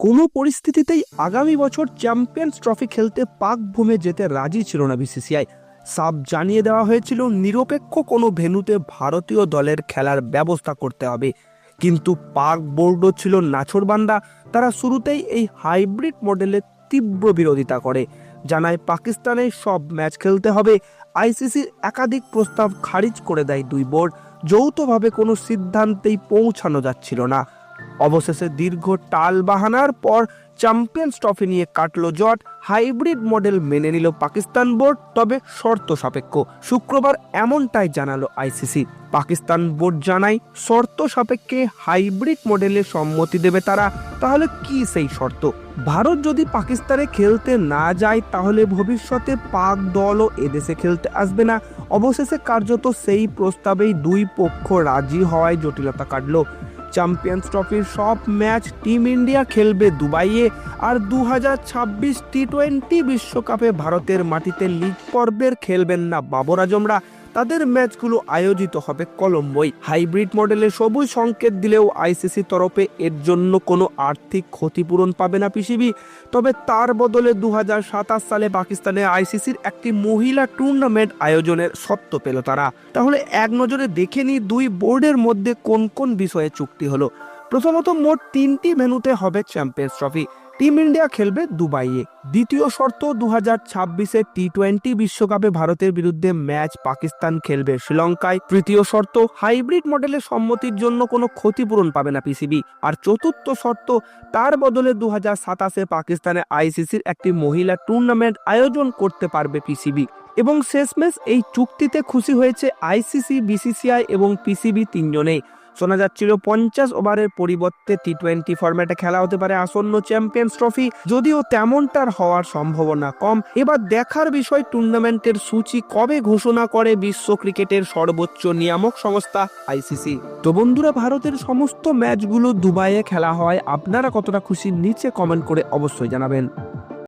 কোনো পরিস্থিতিতেই আগামী বছর চ্যাম্পিয়ন্স ট্রফি খেলতে পাক ভূমে যেতে রাজি ছিল না বিসিসিআই। সাব জানিয়ে দেওয়া হয়েছিল, নিরপেক্ষ কোনো ভেন্যুতে ভারতীয় দলের খেলার ব্যবস্থা করতে হবে। কিন্তু পাক বোর্ডও ছিল নাছরবান্দা তারা শুরুতেই এই হাইব্রিড মডেলের তীব্র বিরোধিতা করে। জানায়, পাকিস্তানে সব ম্যাচ খেলতে হবে। আইসিসির একাধিক প্রস্তাব খারিজ করে দেয় দুই বোর্ড। যৌথভাবে কোনো সিদ্ধান্তেই পৌঁছানো যাচ্ছিল না। অবশেষে দীর্ঘ টাল বাহানার পর চ্যাম্পিয়ন্স ট্রফি নিয়ে কাটল জট। হাইব্রিড মডেল মেনে নিল পাকিস্তান বোর্ড, তবে শর্ত সাপেক্ষ। শুক্রবার এমনটাই জানালো আইসিসি। পাকিস্তান বোর্ড জানায়, শর্ত সাপেক্ষে হাইব্রিড মডেলে সম্মতি দেবে তারা, তাহলে কি সেই শর্ত? ভারত যদি পাকিস্তানে খেলতে না যায়, তাহলে ভবিষ্যতে পাক দলও এদেশে খেলতে আসবে না। অবশেষে কার্যত সেই প্রস্তাবেই দুই পক্ষ রাজি হওয়ায় জটিলতা কাটলো। চ্যাম্পিয়ন্স ট্রফির সব ম্যাচ টিম ইন্ডিয়া খেলবে দুবাইয়ে আর দু হাজার ছাব্বিশ টি টোয়েন্টি বিশ্বকাপে ভারতের মাটিতে লিগ পর্বের খেলবেন না বাবর আজমরা। তাদের ম্যাচগুলো আয়োজিত হবে কলম্বোয়। হাইব্রিড মডেলে সবুজ সংকেত দিলেও আইসিসি তরফে এর জন্য কোনো আর্থিক ক্ষতিপূরণ পাবে না পিসিবি। তবে তার বদলে দুই হাজার সাতাশ সালে পাকিস্তানে আইসিসির একটি মহিলা টুর্নামেন্ট আয়োজনের সত্ত্ব পেল তারা। তাহলে এক নজরে দেখে নি দুই বোর্ডের মধ্যে কোন কোন বিষয়ে চুক্তি হলো। প্রথমত মোট তিনটি ভেন্যুতে হবে চ্যাম্পিয়ন্স ট্রফি। টিম ইন্ডিয়া খেলবে দুবাইয়ে। দ্বিতীয় শর্ত দু হাজার ছাব্বিশে টি টোয়েন্টি বিশ্বকাপে ভারতের বিরুদ্ধে ম্যাচ পাকিস্তান খেলবে শ্রীলঙ্কায়। তৃতীয় শর্ত, হাইব্রিড মডেলের সম্মতির জন্য কোনো ক্ষতিপূরণ পাবে না পিসিবি। আর চতুর্থ শর্ত, তার বদলে দু হাজার সাতাশে পাকিস্তানে আইসিসির একটি মহিলা টুর্নামেন্ট আয়োজন করতে পারবে পিসিবি। এবং শেষমেশ এই চুক্তিতে খুশি হয়েছে আইসিসি, বিসিসিআই এবং পিসিবি তিনজনেই। শোনা যাচ্ছিল পঞ্চাশ ওভারের পরিবর্তে টি টোয়েন্টি ফরম্যাটে খেলা হতে পারে আসন্ন চ্যাম্পিয়ন্স ট্রফি যদিও তেমনটার হওয়ার সম্ভাবনা কম। এবার দেখার বিষয় টুর্নামেন্টের সূচি কবে ঘোষণা করে বিশ্ব ক্রিকেটের সর্বোচ্চ নিয়ামক সংস্থা আইসিসি তো বন্ধুরা, ভারতের সমস্ত ম্যাচগুলো দুবাইয়ে খেলা হয়। আপনারা কতটা খুশি, নিচে কমেন্ট করে অবশ্যই জানাবেন।